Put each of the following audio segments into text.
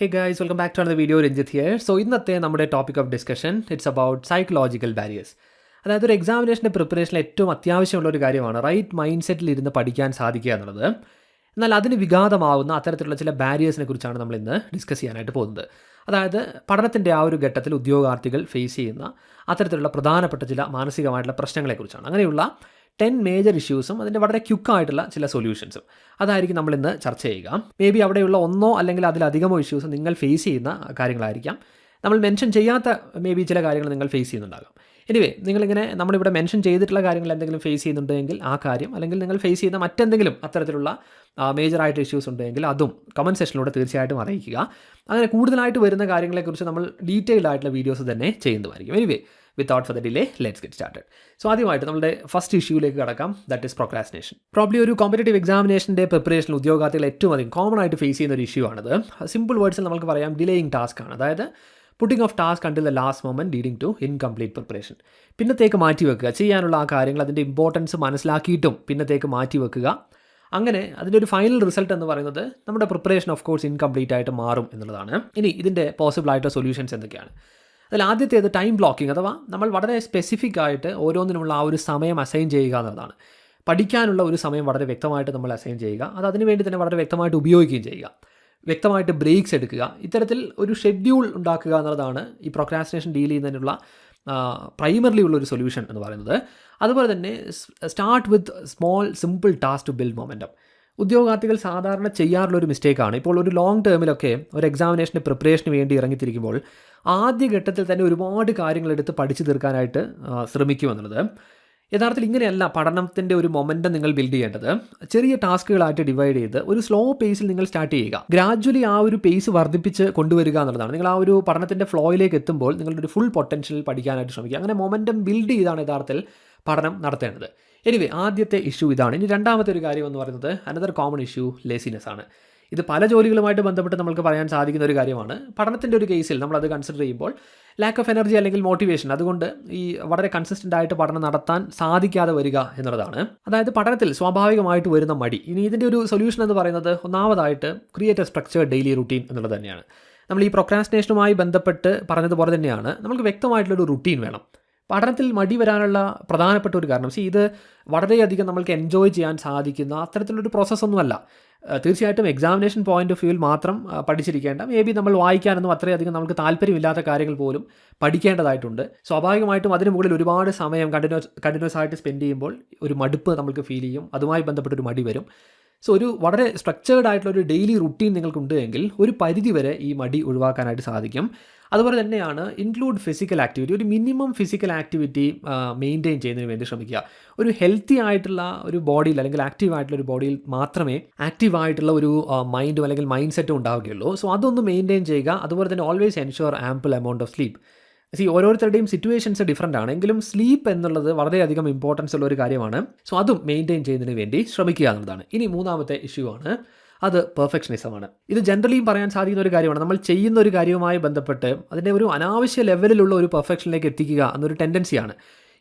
Hey guys welcome back to another video Ranjith here so ഇന്നത്തെ നമ്മുടെ topic of discussion it's about psychological barriers അതായത് ഒരു എക്സാമിനേഷന്റെ പ്രിപ്പറേഷനിൽ ഏറ്റവും അത്യാവശ്യമുള്ള ഒരു കാര്യമാണ് റൈറ്റ് മൈൻഡ് സെറ്റിൽ ഇരുന്ന് പഠിക്കാൻ സാധിക്കുക എന്നുള്ളത്. എന്നാൽ അതിന് വിഘാതമാവുന്ന അത്തരത്തിലുള്ള ചില ബാരിയേഴ്സിനെ കുറിച്ചാണ് നമ്മൾ ഇന്ന് ഡിസ്കസ് ചെയ്യാനായിട്ട് പോകുന്നത്. അതായത് പഠനത്തിന്റെ ആ ഒരു ഘട്ടത്തിൽ ഉദ്യോഗാർത്ഥികൾ ഫേസ് ചെയ്യുന്ന അത്തരത്തിലുള്ള പ്രധാനപ്പെട്ട ചില മാനസികമായിട്ടുള്ള പ്രശ്നങ്ങളെക്കുറിച്ചാണ് അങ്ങനെയുള്ള ടെൻ മേജർ ഇഷ്യൂസും അതിന്റെ വളരെ ക്യുക്കായിട്ടുള്ള ചില സൊല്യൂഷൻസും അതായിരിക്കും നമ്മൾ ഇന്ന് ചർച്ച ചെയ്യുക. മേ ബി അവിടെയുള്ള ഒന്നോ അല്ലെങ്കിൽ അതിലധികമോ ഇഷ്യൂസ് നിങ്ങൾ ഫേസ് ചെയ്യുന്ന കാര്യങ്ങളായിരിക്കാം. നമ്മൾ മെൻഷൻ ചെയ്യാത്ത മേ ബി ചില കാര്യങ്ങൾ നിങ്ങൾ ഫേസ് ചെയ്യുന്നുണ്ടാകാം. എനിവേ നിങ്ങളിങ്ങനെ നമ്മളിവിടെ മെൻഷൻ ചെയ്തിട്ടുള്ള കാര്യങ്ങൾ എന്തെങ്കിലും ഫേസ് ചെയ്യുന്നുണ്ടെങ്കിൽ ആ കാര്യം അല്ലെങ്കിൽ നിങ്ങൾ ഫേസ് ചെയ്യുന്ന മറ്റെന്തെങ്കിലും അത്തരത്തിലുള്ള മേജറായിട്ട് ഇഷ്യൂസ് ഉണ്ടെങ്കിൽ അതും കമന്റ് സെഷനിലൂടെ തീർച്ചയായിട്ടും അറിയിക്കുക. അങ്ങനെ കൂടുതലായിട്ട് വരുന്ന കാര്യങ്ങളെക്കുറിച്ച് നമ്മൾ ഡീറ്റെയിൽഡ് ആയിട്ടുള്ള വീഡിയോസ് തന്നെ ചെയ്യുന്നതായിരിക്കും. Anyway without for the delay let's get started so ആദ്യമായിട്ട് നമ്മുടെ ഫസ്റ്റ് ഇഷ്യൂയിലേക്ക് കടക്കാം. ദറ്റ് ഇസ് പ്രൊക്രാസ്റ്റിനേഷൻ പ്രോബ്ലി ഒരു കോമ്പറ്റേറ്റീവ് എക്സാമിനേഷന്റെ പ്രിപ്പറേഷൻ ഉദ്യോഗാർത്ഥികൾ ഏറ്റവും അധികം കോമൺ ആയിട്ട് ഫേസ് ചെയ്യുന്ന ഒരു ഇഷ്യൂ ആണത്. സിമ്പിൾ വേർഡ്സിൽ നമുക്ക് പറയാം ഡിലേയിങ് ടാസ്ക് ആണ്. അതായത് putting off task until the last moment leading to incomplete preparation പിന്നത്തേക്ക് മാറ്റി വെക്കുക. ചെയ്യാനുള്ള ആ കാര്യങ്ങൾ അതിന്റെ ഇമ്പോർട്ടൻസ് മനസ്സിലാക്കിയിട്ടും പിന്നത്തേക്ക് മാറ്റി വെക്കുക. അങ്ങനെ അതിന്റെ ഒരു ഫൈനൽ റിസൾട്ട് എന്ന് പറയുന്നത് നമ്മുടെ പ്രിപ്പറേഷൻ ഓഫ് കോഴ്സ് ഇൻകംപ്ലീറ്റ് ആയിട്ട് മാറും എന്നുള്ളതാണ്. ഇനി ഇതിന്റെ പോസിബിൾ ആയിട്ടുള്ള സൊല്യൂഷൻസ് എന്തൊക്കെയാണ്? അതിൽ ആദ്യത്തേത് ടൈം ബ്ലോക്കിംഗ് അഥവാ നമ്മൾ വളരെ സ്പെസിഫിക് ആയിട്ട് ഓരോന്നിനുമുള്ള ആ ഒരു സമയം അസൈൻ ചെയ്യുക എന്നുള്ളതാണ്. പഠിക്കാനുള്ള ഒരു സമയം വളരെ വ്യക്തമായിട്ട് നമ്മൾ അസൈൻ ചെയ്യുക. അത് അതിനുവേണ്ടി തന്നെ വളരെ വ്യക്തമായിട്ട് ഉപയോഗിക്കുകയും ചെയ്യുക. വ്യക്തമായിട്ട് ബ്രേക്സ് എടുക്കുക. ഇത്തരത്തിൽ ഒരു ഷെഡ്യൂൾ ഉണ്ടാക്കുക എന്നുള്ളതാണ് ഈ പ്രൊക്രാസ്റ്റിനേഷൻ ഡീൽ ചെയ്യുന്നതിനുള്ള പ്രൈമർലി ഉള്ള ഒരു സൊല്യൂഷൻ എന്ന് പറയുന്നത്. അതുപോലെ തന്നെ start with small simple task to build momentum ഉദ്യോഗാർത്ഥികൾ സാധാരണ ചെയ്യാറുള്ള ഒരു മിസ്റ്റേക്കാണ് ഇപ്പോൾ ഒരു ലോങ് ടേമിലൊക്കെ ഒരു എക്സാമിനേഷന്റെ പ്രിപ്പറേഷന് വേണ്ടി ഇറങ്ങിത്തിരിക്കുമ്പോൾ ആദ്യ ഘട്ടത്തിൽ തന്നെ ഒരുപാട് കാര്യങ്ങളെടുത്ത് പഠിച്ചു തീർക്കാനായിട്ട് ശ്രമിക്കുമെന്നുള്ളത്. യഥാർത്ഥത്തിൽ ഇങ്ങനെയല്ല പഠനത്തിന്റെ ഒരു മൊമെന്റം നിങ്ങൾ ബിൽഡ് ചെയ്യേണ്ടത്. ചെറിയ ടാസ്കുകളായിട്ട് ഡിവൈഡ് ചെയ്ത് ഒരു സ്ലോ പേസിൽ നിങ്ങൾ സ്റ്റാർട്ട് ചെയ്യുക. ഗ്രാജ്വലി ആ ഒരു പേസ് വർദ്ധിപ്പിച്ച് കൊണ്ടുവരിക എന്നുള്ളതാണ്. നിങ്ങൾ ആ ഒരു പഠനത്തിന്റെ ഫ്ലോയിലേക്ക് എത്തുമ്പോൾ നിങ്ങളുടെ ഒരു ഫുൾ പൊട്ടൻഷ്യൽ പഠിക്കാനായിട്ട് ശ്രമിക്കുക. അങ്ങനെ മൊമെന്റം ബിൽഡ് ചെയ്താണ് യഥാർത്ഥത്തിൽ പഠനം നടത്തേണ്ടത്. എനിവേ ആദ്യത്തെ ഇഷ്യൂ ഇതാണ്. ഇനി രണ്ടാമത്തെ ഒരു കാര്യം എന്ന് പറയുന്നത് അനദർ കോമൺ ഇഷ്യൂ ലേസിനെസ് ആണ്. ഇത് പല ജോലികളുമായിട്ട് ബന്ധപ്പെട്ട് നമുക്ക് പറയാൻ സാധിക്കുന്ന ഒരു കാര്യമാണ്. പഠനത്തിന്റെ ഒരു കേസിൽ നമ്മളത് കൺസിഡർ ചെയ്യുമ്പോൾ ലാക്ക് ഓഫ് എനർജി അല്ലെങ്കിൽ മോട്ടിവേഷൻ അതുകൊണ്ട് ഈ വളരെ കൺസിസ്റ്റന്റ് ആയിട്ട് പഠനം നടത്താൻ സാധിക്കാതെ വരിക എന്നുള്ളതാണ്. അതായത് പഠനത്തിൽ സ്വാഭാവികമായിട്ട് വരുന്ന മടി. ഇനി ഇതിന്റെ ഒരു സൊല്യൂഷൻ എന്ന് പറയുന്നത് ഒന്നാമതായിട്ട് create a structure daily routine എന്നുള്ളത് തന്നെയാണ്. നമ്മൾ ഈ പ്രൊക്രാസ്റ്റിനേഷനുമായി ബന്ധപ്പെട്ട് പറഞ്ഞതുപോലെ തന്നെയാണ്. നമുക്ക് വ്യക്തമായിട്ടുള്ളൊരു റുട്ടീൻ വേണം. പഠനത്തിൽ മടി വരാനുള്ള പ്രധാനപ്പെട്ട ഒരു കാരണം. സി ഇത് വളരെയധികം നമ്മൾക്ക് എൻജോയ് ചെയ്യാൻ സാധിക്കുന്ന അത്തരത്തിലൊരു പ്രോസസ്സൊന്നുമല്ല തീർച്ചയായിട്ടും എക്സാമിനേഷൻ പോയിന്റ് ഓഫ് വ്യൂവിൽ മാത്രം പഠിച്ചിരിക്കേണ്ട. മേ ബി നമ്മൾ വായിക്കാനൊന്നും അത്രയധികം നമുക്ക് താല്പര്യമില്ലാത്ത കാര്യങ്ങൾ പോലും പഠിക്കേണ്ടതായിട്ടുണ്ട്. സ്വാഭാവികമായിട്ടും അതിന് മുകളിൽ ഒരുപാട് സമയം കണ്ടിന്യൂസ് കണ്ടിന്യൂസ് ആയിട്ട് സ്പെൻഡ് ചെയ്യുമ്പോൾ ഒരു മടുപ്പ് നമുക്ക് ഫീൽ ചെയ്യും. അതുമായി ബന്ധപ്പെട്ടൊരു മടി വരും. സോ ഒരു വളരെ സ്ട്രക്ചേർഡ് ആയിട്ടുള്ള ഒരു ഡെയിലി റുട്ടീൻ നിങ്ങൾക്കുണ്ട് എങ്കിൽ ഒരു പരിധി വരെ ഈ മടി ഒഴിവാക്കാനായിട്ട് സാധിക്കും. അതുപോലെ തന്നെയാണ് ഇൻക്ലൂഡ് ഫിസിക്കൽ ആക്ടിവിറ്റി ഒരു മിനിമം ഫിസിക്കൽ ആക്ടിവിറ്റി മെയിന്റെയിൻ ചെയ്യുന്നതിന് വേണ്ടി ശ്രമിക്കുക. ഒരു ഹെൽത്തി ആയിട്ടുള്ള ഒരു ബോഡിയിൽ അല്ലെങ്കിൽ ആക്റ്റീവ് ആയിട്ടുള്ള ഒരു ബോഡിയിൽ മാത്രമേ ആക്റ്റീവ് ആയിട്ടുള്ള ഒരു മൈൻഡും അല്ലെങ്കിൽ മൈൻഡ് സെറ്റും ഉണ്ടാവുകയുള്ളൂ. സോ അതൊന്ന് മെയിന്റെയിൻ ചെയ്യുക. അതുപോലെ തന്നെ always ensure ample amount of sleep see ഓരോരുത്തരുടെയും സിറ്റുവേഷൻസ് ഡിഫറന്റ് ആണ്. എങ്കിലും സ്ലീപ്പ് എന്നുള്ളത് വളരെയധികം ഇമ്പോർട്ടൻസ് ഉള്ള ഒരു കാര്യമാണ്. സോ അതും മെയിന്റെയിൻ ചെയ്യുന്നതിന് വേണ്ടി ശ്രമിക്കുക എന്നുള്ളതാണ്. ഇനി മൂന്നാമത്തെ ഇഷ്യൂ ആണ്. അത് പെർഫെക്ഷനിസമാണ് ഇത് ജനറലിയും പറയാൻ സാധിക്കുന്ന ഒരു കാര്യമാണ്. നമ്മൾ ചെയ്യുന്ന ഒരു കാര്യവുമായി ബന്ധപ്പെട്ട് അതിന്റെ ഒരു അനാവശ്യ ലെവലിലുള്ള ഒരു പെർഫെക്ഷനിലേക്ക് എത്തിക്കുക എന്നൊരു ടെൻഡൻസിയാണ്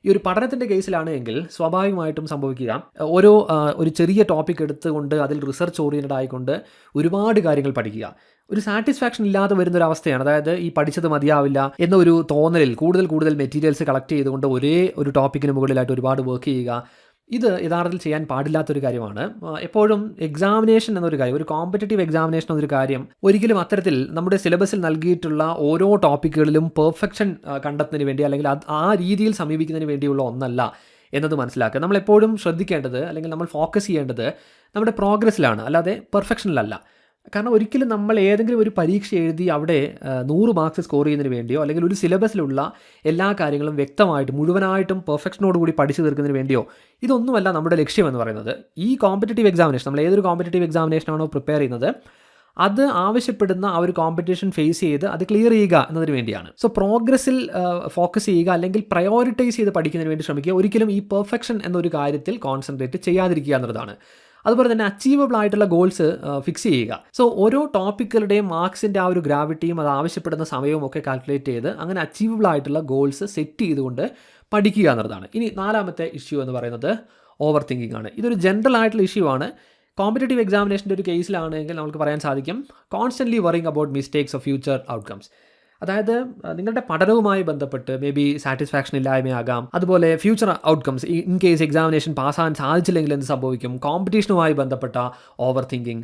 ഈ ഒരു പഠനത്തിന്റെ കേസിലാണ് എങ്കിൽ സ്വാഭാവികമായിട്ടും സംഭവിക്കുക. ഓരോ ഒരു ചെറിയ ടോപ്പിക് എടുത്തുകൊണ്ട് അതിൽ റിസർച്ച് ഓറിയന്റഡ് ആയിക്കൊണ്ട് ഒരുപാട് കാര്യങ്ങൾ പഠിക്കുക. ഒരു സാറ്റിസ്ഫാക്ഷൻ ഇല്ലാതെ വരുന്ന ഒരു അവസ്ഥയാണ്. അതായത് ഈ പഠിച്ചത് മതിയാവില്ല എന്നൊരു തോന്നലിൽ കൂടുതൽ കൂടുതൽ മെറ്റീരിയൽസ് കളക്ട് ചെയ്തുകൊണ്ട് ഒരേ ഒരു ടോപ്പിക്കിന് മുകളിലായിട്ട് ഒരുപാട് വർക്ക് ചെയ്യുക. ഇത് യഥാർത്ഥത്തിൽ ചെയ്യാൻ പാടില്ലാത്തൊരു കാര്യമാണ്. എപ്പോഴും എക്സാമിനേഷൻ എന്നൊരു കാര്യം ഒരു കോമ്പറ്റേറ്റീവ് എക്സാമിനേഷൻ എന്നൊരു കാര്യം ഒരിക്കലും അത്തരത്തിൽ നമ്മുടെ സിലബസിൽ നൽകിയിട്ടുള്ള ഓരോ ടോപ്പിക്കുകളിലും പെർഫെക്ഷൻ കണ്ടെത്തുന്നതിന് വേണ്ടി അല്ലെങ്കിൽ ആ രീതിയിൽ സമീപിക്കുന്നതിന് വേണ്ടിയുള്ള ഒന്നല്ല എന്നത് മനസ്സിലാക്കുക. നമ്മൾ എപ്പോഴും ശ്രദ്ധിക്കേണ്ടത് അല്ലെങ്കിൽ നമ്മൾ ഫോക്കസ് ചെയ്യേണ്ടത് നമ്മുടെ പ്രോഗ്രസ്സിലാണ് അല്ലാതെ പെർഫെക്ഷനിലല്ല കാരണം ഒരിക്കലും നമ്മൾ ഏതെങ്കിലും ഒരു പരീക്ഷ എഴുതി അവിടെ നൂറ് മാർക്സ് സ്കോർ ചെയ്യുന്നതിന് വേണ്ടിയോ അല്ലെങ്കിൽ ഒരു സിലബസിലുള്ള എല്ലാ കാര്യങ്ങളും വ്യക്തമായിട്ട് മുഴുവനായിട്ടും പെർഫെക്ഷനോട് കൂടി പഠിച്ചു തീർക്കുന്നതിന് വേണ്ടിയോ ഇതൊന്നുമല്ല നമ്മുടെ ലക്ഷ്യം എന്ന് പറയുന്നത്. ഈ കോമ്പറ്റേറ്റീവ് എക്സാമിനേഷൻ നമ്മൾ ഏതൊരു കോമ്പറ്റേറ്റീവ് എക്സാമിനേഷനാണോ പ്രിപ്പയർ ചെയ്യുന്നത് അത് ആവശ്യപ്പെടുന്ന ആ ഒരു കോമ്പറ്റീഷൻ ഫേസ് ചെയ്ത് അത് ക്ലിയർ ചെയ്യുക എന്നതിന് വേണ്ടിയാണ്. സോ പ്രോഗ്രസ്സിൽ ഫോക്കസ് ചെയ്യുക അല്ലെങ്കിൽ പ്രയോറിറ്റൈസ് ചെയ്ത് പഠിക്കുന്നതിന് വേണ്ടി ശ്രമിക്കുക ഒരിക്കലും ഈ പെർഫെക്ഷൻ എന്നൊരു കാര്യത്തിൽ കോൺസെൻട്രേറ്റ് ചെയ്യാതിരിക്കുക എന്നുള്ളതാണ്. അതുപോലെ തന്നെ അച്ചീവബിൾ ആയിട്ടുള്ള ഗോൾസ് ഫിക്സ് ചെയ്യുക. സോ ഓരോ ടോപ്പിക്കുകളുടെയും മാർക്സിന്റെ ആ ഒരു ഗ്രാവിറ്റിയും അത് ആവശ്യപ്പെടുന്ന സമയവും ഒക്കെ കാൽക്കുലേറ്റ് ചെയ്ത് അങ്ങനെ അച്ചീവബിൾ ആയിട്ടുള്ള ഗോൾസ് സെറ്റ് ചെയ്തുകൊണ്ട് പഠിക്കുക എന്നുള്ളതാണ്. ഇനി നാലാമത്തെ ഇഷ്യൂ എന്ന് പറയുന്നത് ഓവർ തിങ്കിങ് ആണ്. ഇതൊരു ജനറൽ ആയിട്ടുള്ള ഇഷ്യൂ ആണ്. കോമ്പറ്റേറ്റീവ് എക്സാമിനേഷന്റെ ഒരു കേസിലാണെങ്കിൽ നമുക്ക് പറയാൻ സാധിക്കും. Constantly worrying about mistakes of future outcomes അതായത് നിങ്ങളുടെ പഠനവുമായി ബന്ധപ്പെട്ട് മേ ബി സാറ്റിസ്ഫാക്ഷൻ ഇല്ലായ്മയാകാം. അതുപോലെ future outcomes in case examination പാസ്സാകാൻ സാധിച്ചില്ലെങ്കിൽ എന്ത് സംഭവിക്കും? കോമ്പറ്റീഷനുമായി ബന്ധപ്പെട്ട ഓവർ തിങ്കിങ്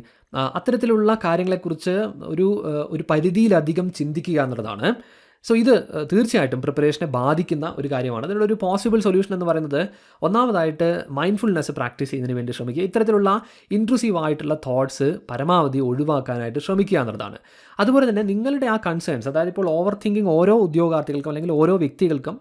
അത്തരത്തിലുള്ള കാര്യങ്ങളെക്കുറിച്ച് ഒരു ഒരു പരിധിയിലധികം ചിന്തിക്കുക എന്നുള്ളതാണ്. സോ ഇത് തീർച്ചയായിട്ടും പ്രിപ്പറേഷനെ ബാധിക്കുന്ന ഒരു കാര്യമാണ്. അതിനുള്ള ഒരു പോസിബിൾ സൊല്യൂഷൻ എന്ന് പറയുന്നത് ഒന്നാമതായിട്ട് മൈൻഡ്ഫുൾനെസ് പ്രാക്ടീസ് ചെയ്യുന്നതിന് വേണ്ടി ശ്രമിക്കുക. ഇത്തരത്തിലുള്ള ഇൻട്രൂസീവ് ആയിട്ടുള്ള തോട്ട്സ് പരമാവധി ഒഴിവാക്കാനായിട്ട് ശ്രമിക്കുക എന്നുള്ളതാണ്. അതുപോലെ തന്നെ നിങ്ങളുടെ ആ കൺസേൺസ് അതായത് ഇപ്പോൾ ഓവർ തിങ്കിങ് ഓരോ ഉദ്യോഗാർത്ഥികൾക്കും അല്ലെങ്കിൽ ഓരോ വ്യക്തികൾക്കും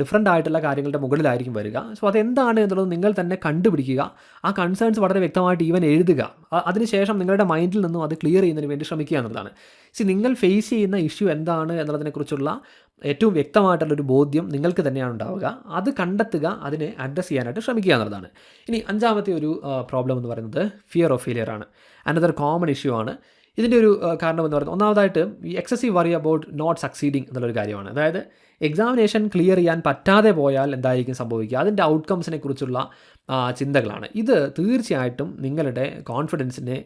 ഡിഫറെന്റ് ആയിട്ടുള്ള കാര്യങ്ങളുടെ മുകളിലായിരിക്കും വരിക. സോ അതെന്താണ് എന്നുള്ളത് നിങ്ങൾ തന്നെ കണ്ടുപിടിക്കുക. ആ കൺസേൺസ് വളരെ വ്യക്തമായിട്ട് ഈവൻ എഴുതുക. അതിനുശേഷം നിങ്ങളുടെ മൈൻഡിൽ നിന്നും അത് ക്ലിയർ ചെയ്യുന്നതിന് വേണ്ടി ശ്രമിക്കുക എന്നുള്ളതാണ്. സി നിങ്ങൾ ഫേസ് ചെയ്യുന്ന ഇഷ്യൂ എന്താണ് എന്നുള്ളതിനെക്കുറിച്ചുള്ള ഏറ്റവും വ്യക്തമായിട്ടുള്ളൊരു ബോധ്യം നിങ്ങൾക്ക് തന്നെയാണ് ഉണ്ടാവുക. അത് കണ്ടെത്തുക അതിനെ അഡ്രസ്സ് ചെയ്യാനായിട്ട് ശ്രമിക്കുക എന്നുള്ളതാണ്. ഇനി അഞ്ചാമത്തെ ഒരു പ്രോബ്ലം എന്ന് പറയുന്നത് ഫിയർ ഓഫ് ഫെയിലിയർ ആണ്. അനദർ കോമൺ ഇഷ്യൂ ആണ്. ഇതിന്റെ ഒരു കാരണം എന്ന് പറയുന്നത് ഒന്നാമതായിട്ട് ഈ excessive worry about not succeeding എന്നുള്ളൊരു കാര്യമാണ്. അതായത് എക്സാമിനേഷൻ ക്ലിയർ ചെയ്യാൻ പറ്റാതെ പോയാൽ എന്തായിരിക്കും സംഭവിക്കുക? അതിന്റെ ഔട്ട്കംസിനെ കുറിച്ചുള്ള ചിന്തകളാണ്. ഇത് തീർച്ചയായിട്ടും നിങ്ങളുടെ കോൺഫിഡൻസിനെ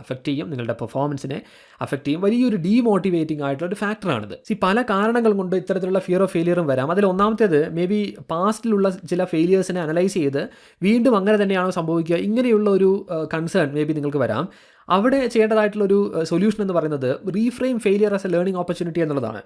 അഫക്റ്റ് ചെയ്യും. നിങ്ങളുടെ പെർഫോമൻസിനെ അഫക്റ്റ് ചെയ്യും. വലിയൊരു ഡീമോട്ടിവേറ്റിംഗ് ആയിട്ടുള്ള ഒരു ഫാക്ടറാണിത് സി പല കാരണങ്ങൾ കൊണ്ട് ഇത്തരത്തിലുള്ള ഫിയർ ഓഫ് ഫെയിലിയറും വരാം. അതിൽ ഒന്നാമത്തേത് മേ ബി പാസ്റ്റിലുള്ള ചില ഫെയിലിയേഴ്സിനെ അനലൈസ് ചെയ്ത് വീണ്ടും അങ്ങനെ തന്നെയാണോ സംഭവിക്കുക ഇങ്ങനെയുള്ള ഒരു കൺസേൺ മേ ബി നിങ്ങൾക്ക് വരാം. അവിടെ ചെയ്യേണ്ടതായിട്ടുള്ള ഒരു സൊല്യൂഷൻ എന്ന് പറയുന്നത് reframe failure as a learning opportunity എന്നുള്ളതാണ്.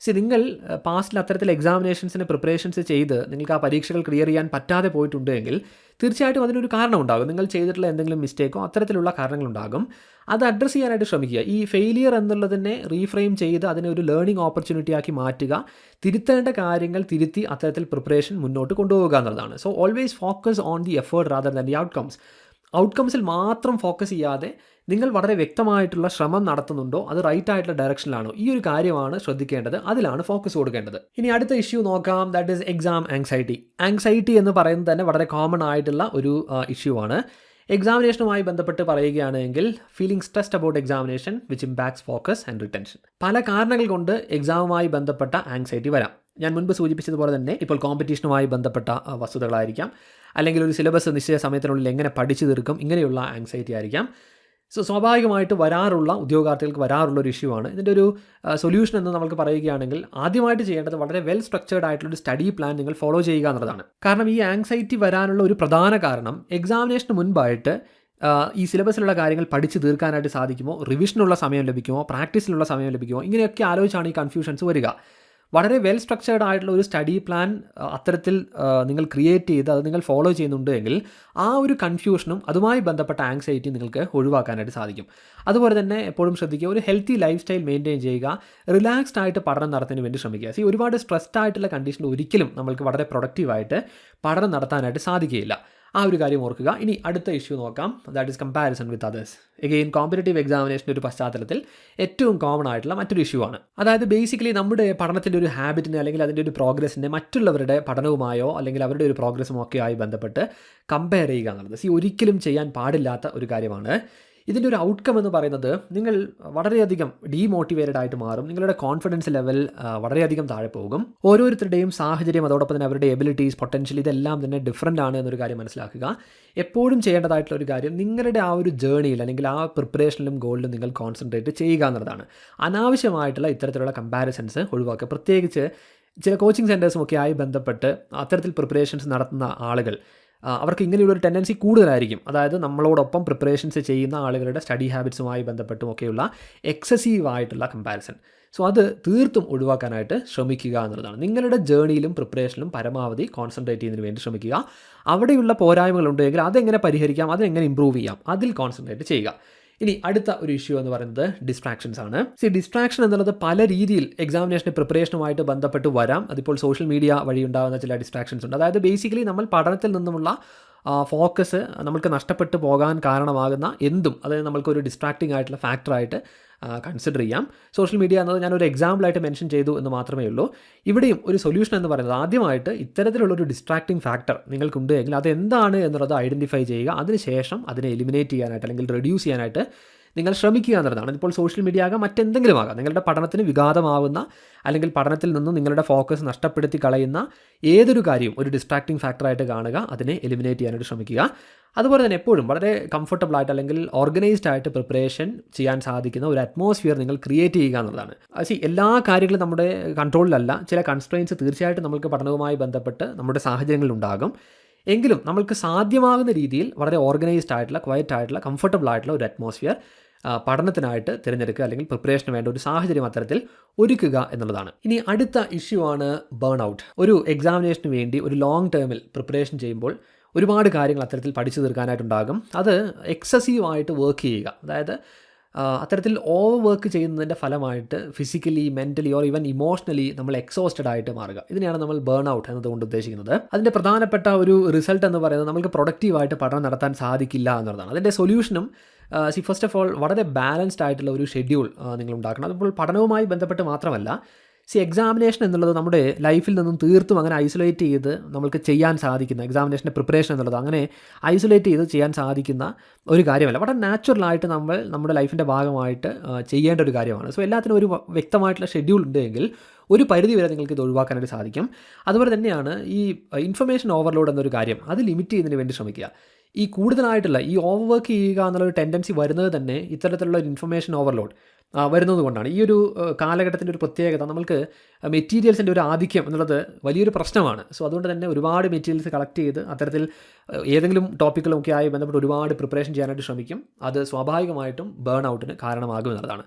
സി നിങ്ങൾ പാസ്റ്റിൽ അത്തരത്തിൽ എക്സാമിനേഷൻസിന് പ്രിപ്പറേഷൻസ് ചെയ്ത് നിങ്ങൾക്ക് ആ പരീക്ഷകൾ ക്ലിയർ ചെയ്യാൻ പറ്റാതെ പോയിട്ടുണ്ടെങ്കിൽ തീർച്ചയായിട്ടും അതിനൊരു കാരണമുണ്ടാകും. നിങ്ങൾ ചെയ്തിട്ടുള്ള എന്തെങ്കിലും മിസ്റ്റേക്കോ അത്തരത്തിലുള്ള കാരണങ്ങളുണ്ടാകും. അത് അഡ്രസ്സ് ചെയ്യാനായിട്ട് ശ്രമിക്കുക. ഈ ഫെയിലിയർ എന്നുള്ളതിനെ റീഫ്രെയിം ചെയ്ത് അതിനെ ഒരു ലേണിംഗ് ഓപ്പർച്യൂണിറ്റി ആക്കി മാറ്റുക. തിരുത്തേണ്ട കാര്യങ്ങൾ തിരുത്തി അത്തരത്തിൽ പ്രിപ്പറേഷൻ മുന്നോട്ട് കൊണ്ടുപോകുക എന്നുള്ളതാണ്. So always focus on the effort rather than the outcomes ഔട്ട്കംസിൽ മാത്രം ഫോക്കസ് ചെയ്യാതെ നിങ്ങൾ വളരെ വ്യക്തമായിട്ടുള്ള ശ്രമം നടത്തുന്നുണ്ടോ അത് റൈറ്റ് ആയിട്ടുള്ള ഡയറക്ഷനിലാണോ ഈ ഒരു കാര്യമാണ് ശ്രദ്ധിക്കേണ്ടത്. അതിലാണ് ഫോക്കസ് കൊടുക്കേണ്ടത്. ഇനി അടുത്ത ഇഷ്യൂ നോക്കാം. That is exam anxiety anxiety എന്ന് പറയുന്നത് തന്നെ വളരെ കോമൺ ആയിട്ടുള്ള ഒരു ഇഷ്യൂ ആണ്. എക്സാമിനേഷനുമായി ബന്ധപ്പെട്ട് പറയുകയാണെങ്കിൽ feeling stressed about examination which impacts focus and retention പല കാരണങ്ങൾ കൊണ്ട് എക്സാമുമായി ബന്ധപ്പെട്ട ആങ്സൈറ്റി വരാം. ഞാൻ മുൻപ് സൂചിപ്പിച്ചതുപോലെ തന്നെ ഇപ്പോൾ കോമ്പറ്റീഷനുമായി ബന്ധപ്പെട്ട വസ്തുതകളായിരിക്കാം. അല്ലെങ്കിൽ ഒരു സിലബസ് നിശ്ചയ സമയത്തിനുള്ളിൽ എങ്ങനെ പഠിച്ചു തീർക്കും ഇങ്ങനെയുള്ള ആങ്സൈറ്റി ആയിരിക്കാം. സോ സ്വാഭാവികമായിട്ട് വരാറുള്ള ഉദ്യോഗാർത്ഥികൾക്ക് വരാറുള്ള ഒരു ഇഷ്യൂ ആണ്. ഇതിന്റെ ഒരു സൊല്യൂഷൻ എന്ന് നമുക്ക് പറയുകയാണെങ്കിൽ ആദ്യമായിട്ട് ചെയ്യേണ്ടത് വളരെ വെൽ സ്ട്രക്ചേർഡ് ആയിട്ടുള്ള ഒരു സ്റ്റഡി പ്ലാൻ നിങ്ങൾ ഫോളോ ചെയ്യുക എന്നുള്ളതാണ്. കാരണം ഈ ആങ്സൈറ്റി വരാനുള്ള ഒരു പ്രധാന കാരണം എക്സാമിനേഷന് മുൻപായിട്ട് ഈ സിലബസിലുള്ള കാര്യങ്ങൾ പഠിച്ചു തീർക്കാനായിട്ട് സാധിക്കുമോ? റിവിഷനുള്ള സമയം ലഭിക്കുമോ? പ്രാക്ടീസിലുള്ള സമയം ലഭിക്കുമോ? ഇങ്ങനെയൊക്കെ ആലോചിച്ചാണ് ഈ കൺഫ്യൂഷൻസ് വരിക. വളരെ വെൽ സ്ട്രക്ചേർഡ് ആയിട്ടുള്ള ഒരു സ്റ്റഡി പ്ലാൻ അത്തരത്തിൽ നിങ്ങൾ ക്രിയേറ്റ് ചെയ്ത് അത് നിങ്ങൾ ഫോളോ ചെയ്യുന്നുണ്ട് എങ്കിൽ ആ ഒരു കൺഫ്യൂഷനും അതുമായി ബന്ധപ്പെട്ട ആങ്സൈറ്റി നിങ്ങൾക്ക് ഒഴിവാക്കാനായിട്ട് സാധിക്കും. അതുപോലെ തന്നെ എപ്പോഴും ശ്രദ്ധിക്കുക ഒരു ഹെൽത്തി ലൈഫ് സ്റ്റൈൽ മെയിന്റെയിൻ ചെയ്യുക റിലാക്സ്ഡ് ആയിട്ട് പഠനം നടത്തുന്നതിന് വേണ്ടി ശ്രമിക്കുക. സി ഒരുപാട് സ്ട്രെസ്ഡ് ആയിട്ടുള്ള കണ്ടീഷനിൽ ഒരിക്കലും നമ്മൾക്ക് വളരെ പ്രൊഡക്റ്റീവായിട്ട് പഠനം നടത്താനായിട്ട് സാധിക്കുകയില്ല. ആ ഒരു കാര്യം ഓർക്കുക. ഇനി അടുത്ത ഇഷ്യൂ നോക്കാം. That is comparison with others again competitive എക്സാമിനേഷന്റെ ഒരു പശ്ചാത്തലത്തിൽ ഏറ്റവും കോമൺ ആയിട്ടുള്ള മറ്റൊരു ഇഷ്യൂ ആണ്. അതായത് ബേസിക്കലി നമ്മുടെ പഠനത്തിന്റെ ഒരു ഹാബിറ്റിനെ അല്ലെങ്കിൽ അതിന്റെ ഒരു പ്രോഗ്രസ്സിനെ മറ്റുള്ളവരുടെ പഠനവുമായോ അല്ലെങ്കിൽ അവരുടെ ഒരു പ്രോഗ്രസ്സുമൊക്കെയായി ബന്ധപ്പെട്ട് കമ്പയർ ചെയ്യുക എന്നുള്ളത്. സി ഒരിക്കലും ചെയ്യാൻ പാടില്ലാത്ത ഒരു കാര്യമാണ്. ഇതിന്റെ ഒരു ഔട്ട്കം എന്ന് പറയുന്നത് നിങ്ങൾ വളരെയധികം ഡീമോട്ടിവേറ്റഡ് ആയിട്ട് മാറും. നിങ്ങളുടെ കോൺഫിഡൻസ് ലെവൽ വളരെയധികം താഴെ പോകും. ഓരോരുത്തരുടെയും സാഹചര്യം അതോടൊപ്പം തന്നെ അവരുടെ എബിലിറ്റീസ് പൊട്ടൻഷ്യൽ ഇതെല്ലാം തന്നെ ഡിഫറന്റ് ആണ് എന്നൊരു കാര്യം മനസ്സിലാക്കുക. എപ്പോഴും ചെയ്യേണ്ടതായിട്ടുള്ള ഒരു കാര്യം നിങ്ങളുടെ ആ ഒരു ജേണിയിൽ അല്ലെങ്കിൽ ആ പ്രിപ്പറേഷനിലും ഗോളിലും നിങ്ങൾ കോൺസെൻട്രേറ്റ് ചെയ്യുക എന്നുള്ളതാണ്. അനാവശ്യമായിട്ടുള്ള ഇത്തരത്തിലുള്ള കമ്പാരിസൺസ് ഒഴിവാക്കുക. പ്രത്യേകിച്ച് ചില കോച്ചിങ് സെന്റേഴ്സും ഒക്കെ ആയി ബന്ധപ്പെട്ട് അത്തരത്തിൽ പ്രിപ്പറേഷൻസ് നടത്തുന്ന ആളുകൾ അവർക്ക് ഇങ്ങനെയുള്ളൊരു ടെൻഡൻസി കൂടുതലായിരിക്കും. അതായത് നമ്മളോടൊപ്പം പ്രിപ്പറേഷൻസ് ചെയ്യുന്ന ആളുകളുടെ സ്റ്റഡി ഹാബിറ്റ്സുമായി ബന്ധപ്പെട്ടും ഒക്കെയുള്ള എക്സസീവ് ആയിട്ടുള്ള കമ്പാരിസൺ സോ അത് തീർത്തും ഒഴിവാക്കാനായിട്ട് ശ്രമിക്കുക എന്നുള്ളതാണ്. നിങ്ങളുടെ ജേണിയിലും പ്രിപ്പറേഷനിലും പരമാവധി കോൺസെൻട്രേറ്റ് ചെയ്യുന്നതിന് വേണ്ടി ശ്രമിക്കുക. അവിടെയുള്ള പോരായ്മകളുണ്ടെങ്കിൽ അതെങ്ങനെ പരിഹരിക്കാം? അതെങ്ങനെ ഇമ്പ്രൂവ് ചെയ്യാം? അതിൽ കോൺസെൻട്രേറ്റ് ചെയ്യുക. ഇനി അടുത്ത ഒരു ഇഷ്യൂ എന്ന് പറയുന്നത് ഡിസ്ട്രാക്ഷൻസ് ആണ്. സി ഡിസ്ട്രാക്ഷൻ എന്നുള്ളത് പല രീതിയിൽ എക്സാമിനേഷൻ പ്രിപ്പറേഷനുമായിട്ട് ബന്ധപ്പെട്ട് വരാം. അതിപ്പോൾ സോഷ്യൽ മീഡിയ വഴി ഉണ്ടാകുന്ന ചില ഡിസ്ട്രാക്ഷൻസ് ഉണ്ട്. അതായത് ബേസിക്കലി നമ്മൾ പഠനത്തിൽ നിന്നുമുള്ള ഫോക്കസ് നമ്മൾക്ക് നഷ്ടപ്പെട്ടു പോകാൻ കാരണമാകുന്ന എന്തും അതായത് നമ്മൾക്കൊരു ഡിസ്ട്രാക്റ്റിംഗ് ആയിട്ടുള്ള ഫാക്ടറായിട്ട് കൺസിഡർ ചെയ്യാം. സോഷ്യൽ മീഡിയ എന്നത് ഞാനൊരു എക്സാമ്പിളായിട്ട് മെൻഷൻ ചെയ്തു എന്ന് മാത്രമേ ഉള്ളൂ. ഇവിടെയും ഒരു സൊല്യൂഷൻ എന്ന് പറയുന്നത് ആദ്യമായിട്ട് ഇത്തരത്തിലുള്ളൊരു ഡിസ്ട്രാക്റ്റിംഗ് ഫാക്ടർ നിങ്ങൾക്കുണ്ട് എങ്കിൽ അത് എന്താണ് എന്നുള്ളത് ഐഡന്റിഫൈ ചെയ്യുക. അതിനുശേഷം അതിനെ എലിമിനേറ്റ് ചെയ്യാനായിട്ട് അല്ലെങ്കിൽ റെഡ്യൂസ് ചെയ്യാനായിട്ട് നിങ്ങൾ ശ്രമിക്കുക എന്നുള്ളതാണ്. ഇപ്പോൾ സോഷ്യൽ മീഡിയ ആകാം മറ്റെന്തെങ്കിലും ആകാം. നിങ്ങളുടെ പഠനത്തിന് വിഘാതമാവുന്ന അല്ലെങ്കിൽ പഠനത്തിൽ നിന്ന് നിങ്ങളുടെ ഫോക്കസ് നഷ്ടപ്പെടുത്തി കളയുന്ന ഏതൊരു കാര്യവും ഒരു ഡിസ്ട്രാക്റ്റിംഗ് ഫാക്ടറായിട്ട് കാണുക അതിനെ എലിമിനേറ്റ് ചെയ്യാനായിട്ട് ശ്രമിക്കുക. അതുപോലെ തന്നെ എപ്പോഴും വളരെ കംഫർട്ടബിൾ ആയിട്ട് അല്ലെങ്കിൽ ഓർഗനൈസ്ഡ് ആയിട്ട് പ്രിപ്പറേഷൻ ചെയ്യാൻ സാധിക്കുന്ന ഒരു അറ്റ്മോസ്ഫിയർ നിങ്ങൾ ക്രിയേറ്റ് ചെയ്യുക എന്നുള്ളതാണ്. പക്ഷേ എല്ലാ കാര്യങ്ങളും നമ്മുടെ കൺട്രോളിലല്ല ചില കൺസ്ട്രെയിൻസ് തീർച്ചയായിട്ടും നമുക്ക് പഠനവുമായി ബന്ധപ്പെട്ട് നമ്മുടെ സാഹചര്യങ്ങളിൽ ഉണ്ടാകും. എങ്കിലും നമ്മൾക്ക് സാധ്യമാകുന്ന രീതിയിൽ വളരെ ഓർഗനൈസ്ഡ് ആയിട്ടുള്ള ക്വയറ്റ് ആയിട്ടുള്ള കംഫർട്ടബിൾ ആയിട്ടുള്ള ഒരു അറ്റ്മോസ്ഫിയർ പഠനത്തിനായിട്ട് തിരഞ്ഞെടുക്കുക അല്ലെങ്കിൽ പ്രിപ്പറേഷന് വേണ്ട ഒരു സാഹചര്യം അത്തരത്തിൽ ഒരുക്കുക എന്നുള്ളതാണ്. ഇനി അടുത്ത ഇഷ്യൂ ആണ് ബേൺ ഔട്ട് ഒരു എക്സാമിനേഷന് വേണ്ടി ഒരു ലോങ് ടേമിൽ പ്രിപ്പറേഷൻ ചെയ്യുമ്പോൾ ഒരുപാട് കാര്യങ്ങൾ അത്തരത്തിൽ പഠിച്ചു തീർക്കാനായിട്ടുണ്ടാകും. അത് എക്സസീവായിട്ട് വർക്ക് ചെയ്യുക. അതായത് അത്തരത്തിൽ ഓവർ വർക്ക് ചെയ്യുന്നതിന്റെ ഫലമായിട്ട് physically mentally or even emotionally നമ്മൾ എക്സോസ്റ്റഡ് ആയിട്ട് മാറുക. ഇതിനെയാണ് നമ്മൾ ബേൺ ഔട്ട് എന്നതുകൊണ്ട് ഉദ്ദേശിക്കുന്നത്. അതിന്റെ പ്രധാനപ്പെട്ട ഒരു റിസൾട്ട് എന്ന് പറയുന്നത് നമുക്ക് പ്രൊഡക്റ്റീവായിട്ട് പഠനം നടത്താൻ സാധിക്കില്ല എന്നുള്ളതാണ്. അതിന്റെ സൊല്യൂഷനും സി ഫസ്റ്റ് ഓഫ് ഓൾ വളരെ ബാലൻസ്ഡ് ആയിട്ടുള്ള ഒരു ഷെഡ്യൂൾ നിങ്ങൾ ഉണ്ടാക്കണം. അതിപ്പോൾ പഠനവുമായി ബന്ധപ്പെട്ട് മാത്രമല്ല സി എക്സാമിനേഷൻ എന്നുള്ളത് നമ്മുടെ ലൈഫിൽ നിന്നും തീർത്തും അങ്ങനെ ഐസൊലേറ്റ് ചെയ്ത് നമ്മൾക്ക് ചെയ്യാൻ സാധിക്കുന്ന എക്സാമിനേഷന്റെ പ്രിപ്പറേഷൻ എന്നുള്ളത് അങ്ങനെ ഐസൊലേറ്റ് ചെയ്ത് ചെയ്യാൻ സാധിക്കുന്ന ഒരു കാര്യമല്ല. വളരെ നാച്ചുറലായിട്ട് നമ്മൾ നമ്മുടെ ലൈഫിന്റെ ഭാഗമായിട്ട് ചെയ്യേണ്ട ഒരു കാര്യമാണ്. സോ എല്ലാത്തിനും ഒരു വ്യക്തമായിട്ടുള്ള ഷെഡ്യൂൾ ഉണ്ടെങ്കിൽ ഒരു പരിധി വരെ നിങ്ങൾക്ക് ഇത് ഒഴിവാക്കാനായിട്ട് സാധിക്കും. അതുപോലെ തന്നെയാണ് ഈ ഇൻഫർമേഷൻ ഓവർലോഡ് എന്നൊരു കാര്യം അത് ലിമിറ്റ് ചെയ്യുന്നതിന് വേണ്ടി ശ്രമിക്കുക. ഈ കൂടുതലായിട്ടുള്ള ഈ ഓവർ വർക്ക് ചെയ്യുക എന്നുള്ളൊരു ടെൻഡൻസി വരുന്നത് തന്നെ ഇത്തരത്തിലുള്ള ഒരു ഇൻഫർമേഷൻ ഓവർലോഡ് വരുന്നത് കൊണ്ടാണ്. ഈ ഒരു കാലഘട്ടത്തിന്റെ ഒരു പ്രത്യേകത നമ്മൾക്ക് മെറ്റീരിയൽസിന്റെ ഒരു ആധിക്യം എന്നുള്ളത് വലിയൊരു പ്രശ്നമാണ്. സോ അതുകൊണ്ട് തന്നെ ഒരുപാട് മെറ്റീരിയൽസ് കളക്ട് ചെയ്ത് അത്തരത്തിൽ ഏതെങ്കിലും ടോപ്പിക്കുകളൊക്കെ ആയി ബന്ധപ്പെട്ട് ഒരുപാട് പ്രിപ്പറേഷൻ ചെയ്യാനായിട്ട് ശ്രമിക്കും. അത് സ്വാഭാവികമായിട്ടും ബേൺ ഔട്ടിന് കാരണമാകും എന്നുള്ളതാണ്.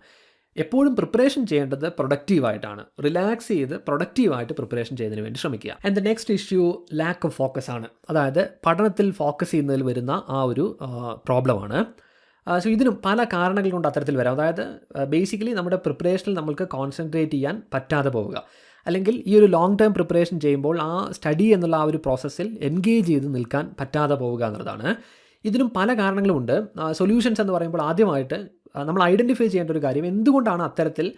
എപ്പോഴും പ്രിപ്പറേഷൻ ചെയ്യേണ്ടത് പ്രൊഡക്റ്റീവായിട്ടാണ് റിലാക്സ് ചെയ്ത് പ്രൊഡക്റ്റീവായിട്ട് പ്രിപ്പറേഷൻ ചെയ്യുന്നതിന് വേണ്ടി ശ്രമിക്കുക. And the next issue lack of focus ആണ്. അതായത് പഠനത്തിൽ ഫോക്കസ് ചെയ്യുന്നതിൽ വരുന്ന ആ ഒരു പ്രോബ്ലമാണ് സോ ഇതിനും പല കാരണങ്ങൾ കൊണ്ട് അത്തരത്തിൽ വരാം. അതായത് ബേസിക്കലി നമ്മുടെ പ്രിപ്പറേഷനിൽ നമുക്ക് കോൺസെൻട്രേറ്റ് ചെയ്യാൻ പറ്റാതെ പോവുക. അല്ലെങ്കിൽ ഈ ഒരു ലോങ് ടേം പ്രിപ്പറേഷൻ ചെയ്യുമ്പോൾ ആ സ്റ്റഡി എന്നുള്ള ആ ഒരു പ്രോസസ്സിൽ എൻഗേജ് ചെയ്ത് നിൽക്കാൻ പറ്റാതെ പോവുക എന്നുള്ളതാണ്. ഇതിനും പല കാരണങ്ങളുമുണ്ട്. സൊല്യൂഷൻസ് എന്ന് പറയുമ്പോൾ ആദ്യമായിട്ട് നമ്മൾ ഐഡന്റിഫൈ ചെയ്യേണ്ട ഒരു കാര്യം എന്തുകൊണ്ടാണ് അത്തരത്തിൽ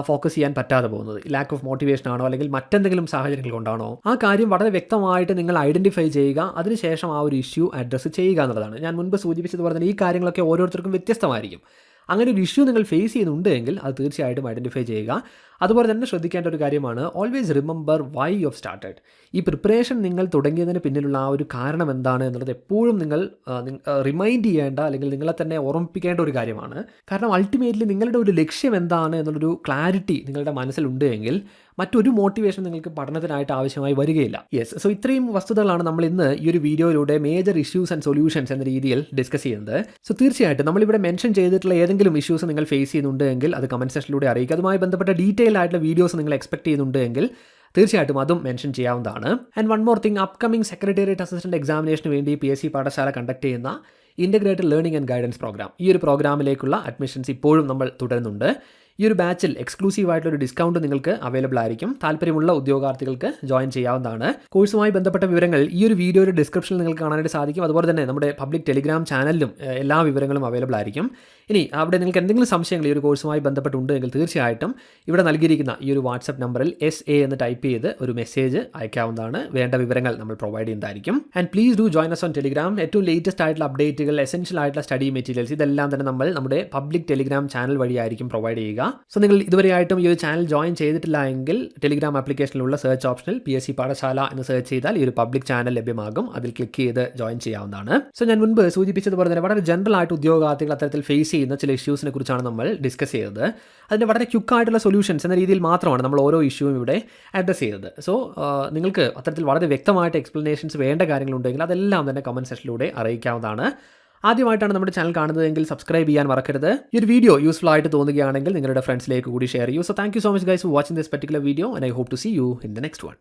ഫോക്കസ് ചെയ്യാൻ പറ്റാതെ പോകുന്നത്? ലാക്ക് ഓഫ് മോട്ടിവേഷൻ ആണോ അല്ലെങ്കിൽ മറ്റെന്തെങ്കിലും സാഹചര്യങ്ങൾ കൊണ്ടാണോ? ആ കാര്യം വളരെ വ്യക്തമായിട്ട് നിങ്ങൾ ഐഡന്റിഫൈ ചെയ്യുക അതിനുശേഷം ആ ഒരു ഇഷ്യൂ അഡ്രസ്സ് ചെയ്യുക എന്നുള്ളതാണ്. ഞാൻ മുൻപ് സൂചിപ്പിച്ചതുപോലെ തന്നെ ഈ കാര്യങ്ങളൊക്കെ ഓരോരുത്തർക്കും വ്യത്യസ്തമായിരിക്കും. അങ്ങനെ ഒരു ഇഷ്യൂ നിങ്ങൾ ഫേസ് ചെയ്യുന്നുണ്ട് എങ്കിൽ അത് തീർച്ചയായിട്ടും ഐഡന്റിഫൈ ചെയ്യുക. അതുപോലെ തന്നെ ശ്രദ്ധിക്കേണ്ട ഒരു കാര്യമാണ് always remember why you have started ഈ പ്രിപ്പറേഷൻ നിങ്ങൾ തുടങ്ങിയതിന് പിന്നിലുള്ള ആ ഒരു കാരണം എന്താണ് എന്നുള്ളത് എപ്പോഴും നിങ്ങൾ റിമൈൻഡ് ചെയ്യേണ്ട അല്ലെങ്കിൽ നിങ്ങളെ തന്നെ ഓർമ്മിപ്പിക്കേണ്ട ഒരു കാര്യമാണ്. കാരണം അൾട്ടിമേറ്റ്ലി നിങ്ങളുടെ ഒരു ലക്ഷ്യം എന്താണ് എന്നുള്ളൊരു ക്ലാരിറ്റി നിങ്ങളുടെ മനസ്സിലുണ്ട് എങ്കിൽ മറ്റൊരു മോട്ടിവേഷൻ നിങ്ങൾക്ക് പഠനത്തിനായിട്ട് ആവശ്യമായി വരികയില്ല. യെസ് സോ ഇത്രയും വസ്തുതകളാണ് നമ്മൾ ഇന്ന് ഈ ഒരു വീഡിയോയിലൂടെ മേജർ ഇഷ്യൂസ് ആൻഡ് സൊല്യൂഷൻസ് എന്ന രീതിയിൽ ഡിസ്കസ് ചെയ്യുന്നത്. സോ തീർച്ചയായിട്ടും നമ്മളിവിടെ മെൻഷൻ ചെയ്തിട്ടുള്ള ഏതെങ്കിലും ഇഷ്യൂസ് നിങ്ങൾ ഫേസ് ചെയ്യുന്നുണ്ട് എങ്കിൽ അത് കമന്റ് സെക്ഷനിലൂടെ അറിയിക്കുക. അതുമായി ബന്ധപ്പെട്ട ഡീറ്റെയിൽ ആയിട്ടുള്ള വീഡിയോസ് നിങ്ങൾ എക്സ്പെക്ട് ചെയ്യുന്നുണ്ട് എങ്കിൽ തീർച്ചയായിട്ടും അതും മെൻഷൻ ചെയ്യാവുന്നതാണ്. And one more thing upcoming secretariat assistant എക്സാമിനേഷന് വേണ്ടി P S C Pathashala conduct ചെയ്യുന്ന integrated learning and guidance program ഈ ഒരു പ്രോഗ്രാമിലേക്കുള്ള അഡ്മിഷൻസ് ഇപ്പോഴും നമ്മൾ തുടരുന്നുണ്ട്. ഈ ഒരു ബാച്ചിൽ എക്സ്ക്ലൂസീവ് ആയിട്ടുള്ള ഒരു ഡിസ്കൗണ്ട് നിങ്ങൾക്ക് അവൈലബിൾ ആയിരിക്കും. താല്പര്യമുള്ള ഉദ്യോഗാർത്ഥികൾക്ക് ജോയിൻ ചെയ്യാവുന്നതാണ്. കോഴ്സുമായി ബന്ധപ്പെട്ട വിവരങ്ങൾ ഈ ഒരു വീഡിയോയുടെ ഡിസ്ക്രിപ്ഷനിൽ നിങ്ങൾക്ക് കാണാനായിട്ട് സാധിക്കും. അതുപോലെ തന്നെ നമ്മുടെ പബ്ലിക് ടെലിഗ്രാം ചാനലിലും എല്ലാ വിവരങ്ങളും അവൈലബിൾ ആയിരിക്കും. ഇനി അവിടെ നിങ്ങൾക്ക് എന്തെങ്കിലും സംശയങ്ങൾ ഈ ഒരു കോഴ്സുമായി ബന്ധപ്പെട്ടുണ്ടെങ്കിൽ തീർച്ചയായിട്ടും ഇവിടെ നൽകിയിരിക്കുന്ന ഈ ഒരു വാട്സപ്പ് നമ്പറിൽ എസ് എ എന്ന് ടൈപ്പ് ചെയ്ത് ഒരു മെസ്സേജ് അയക്കാവുന്നതാണ്. വേണ്ട വിവരങ്ങൾ നമ്മൾ പ്രൊവൈഡ് ചെയ്യുന്നതായിരിക്കും. And please do join us on Telegram ഏറ്റവും ലേറ്റസ്റ്റ് ആയിട്ടുള്ള അപ്ഡേറ്റുകൾ എസെൻഷ്യൽ ആയിട്ടുള്ള സ്റ്റഡി മെറ്റീരിയൽസ് ഇതെല്ലാം തന്നെ നമ്മൾ നമ്മുടെ പബ്ലിക് ടെലിഗ്രാം ചാനൽ വഴിയായിരിക്കും പ്രൊവൈഡ് ചെയ്യുക. സോ നിങ്ങൾ ഇതുവരെയായിട്ടും ഈ ഒരു ചാനൽ ജോയിൻ ചെയ്തിട്ടില്ല എങ്കിൽ ടെലിഗ്രാം ആപ്ലിക്കേഷനിലുള്ള സെർച്ച് ഓപ്ഷനിൽ പി എസ് സി പാഠശാല എന്ന് സെർച്ച് ചെയ്താൽ ഈ ഒരു പബ്ലിക് ചാനൽ ലഭ്യമാകും. അതിൽ ക്ലിക്ക് ചെയ്ത് ജോയിൻ ചെയ്യാവുന്നതാണ്. സോ ഞാൻ മുൻപ് സൂചിപ്പിച്ചതുപോലെ തന്നെ വളരെ ജനറൽ ആയിട്ട് ഉദ്യോഗാർത്ഥികൾ അത്തരത്തിൽ ഫേസ് ചെയ്യുന്ന ചില ഇഷ്യൂസിനെ കുറിച്ചാണ് നമ്മൾ ഡിസ്കസ് ചെയ്തത്. അതിന്റെ വളരെ ക്യുക്കായിട്ടുള്ള സൊല്യൂഷൻസ് എന്ന രീതിയിൽ മാത്രമാണ് നമ്മൾ ഓരോ ഇഷ്യൂവും ഇവിടെ അഡ്രസ്സ് ചെയ്തത്. സോ നിങ്ങൾക്ക് അത്തരത്തിൽ വളരെ വ്യക്തമായിട്ട് എക്സ്പ്ലനേഷൻസ് വേണ്ട കാര്യങ്ങളുണ്ടെങ്കിൽ അതെല്ലാം തന്നെ കമന്റ് സെക്ഷനിലൂടെ അറിയിക്കാവുന്നതാണ്. ആദ്യമായിട്ടാണ് നമ്മുടെ ചാനൽ കാണുന്നതെങ്കിൽ സബ്സ്ക്രൈബ് ചെയ്യാൻ മറക്കരുത്. ഈ ഒരു വീഡിയോ യൂസ്ഫുൾ ആയിട്ട് തോന്നുകയാണെങ്കിൽ നിങ്ങളുടെ ഫ്രണ്ട്സിലേക്ക് കൂടി ഷെയർ ചെയ്യൂ. So thank you so much guys for watching this particular video and I hope to see you in the next one